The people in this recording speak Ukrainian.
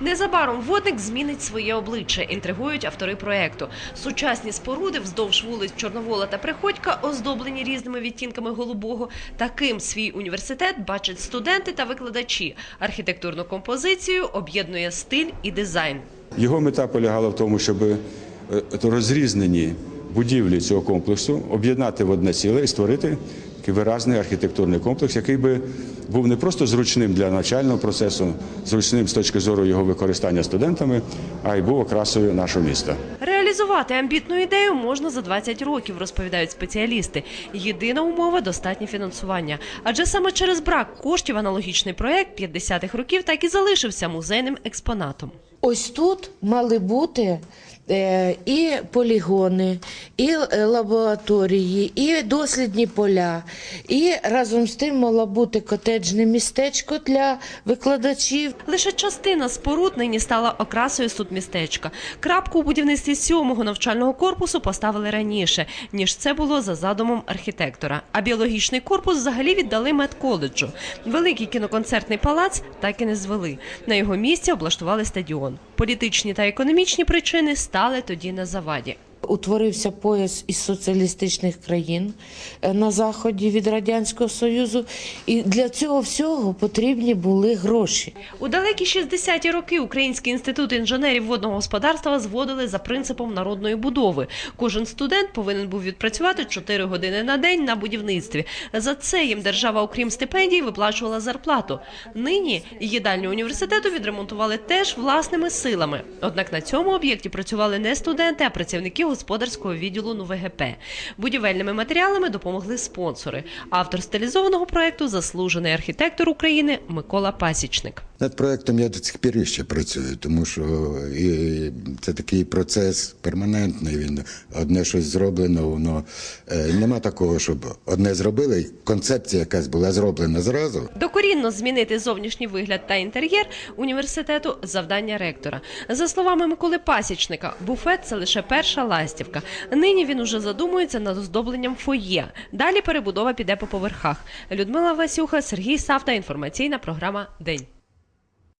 Незабаром водник змінить своє обличчя, інтригують автори проекту. Сучасні споруди вздовж вулиць Чорновола та Приходька, оздоблені різними відтінками голубого. Таким свій університет бачать студенти та викладачі. Архітектурну композицію об'єднує стиль і дизайн. Його мета полягала в тому, щоб е, розрізнені будівлі цього комплексу об'єднати в одне ціле і створити такий виразний архітектурний комплекс, який би був не просто зручним для навчального процесу, зручним з точки зору його використання студентами, а й був окрасою нашого міста. Реалізувати амбітну ідею можна за 20 років, розповідають спеціалісти. Єдина умова достатнє фінансування. Адже саме через брак коштів аналогічний проект 50-х років так і залишився музейним експонатом. Ось тут мали бути е, і полігони, і е, лабораторії, і дослідні поля, і разом з тим мало бути котеджне містечко для викладачів. Лише частина споруд нині стала окрасою судмістечка. Крапку у будівництві сьомого навчального корпусу поставили раніше, ніж це було за задумом архітектора. А біологічний корпус взагалі віддали медколеджу. Великий кіноконцертний палац так і не звели. На його місці облаштували стадіон. Політичні та економічні причини стали тоді на заваді. Утворився пояс із соціалістичних країн е, на заході від радянського союзу, і для цього всього потрібні були гроші. У далекі 60-ті роки Український інститут інженерів водного господарства зводили за принципом народної будови. Кожен студент повинен був відпрацювати 4 години на день на будівництві. За це їм держава, окрім стипендій, виплачувала зарплату. Нині їдальню університету відремонтували теж власними силами. Однак на цьому об'єкті працювали не студенти, а працівники господарського відділу НУВГП. Будівельними матеріалами допомогли спонсори. Автор стилізованого проекту заслужений архітектор України Микола Пасічник. Над проектом я до цих пір ще працюю, тому що і це такий процес перманентний. Він одне щось зроблено, воно е, нема такого, щоб одне зробили, концепція якась була зроблена зразу. Докорінно змінити зовнішній вигляд та інтер'єр університету завдання ректора. За словами Миколи Пасічника, буфет це лише перша ластівка. Нині він уже задумується над оздобленням фоє. Далі перебудова піде по поверхах. Людмила Васюха, Сергій Савта. Інформаційна програма День.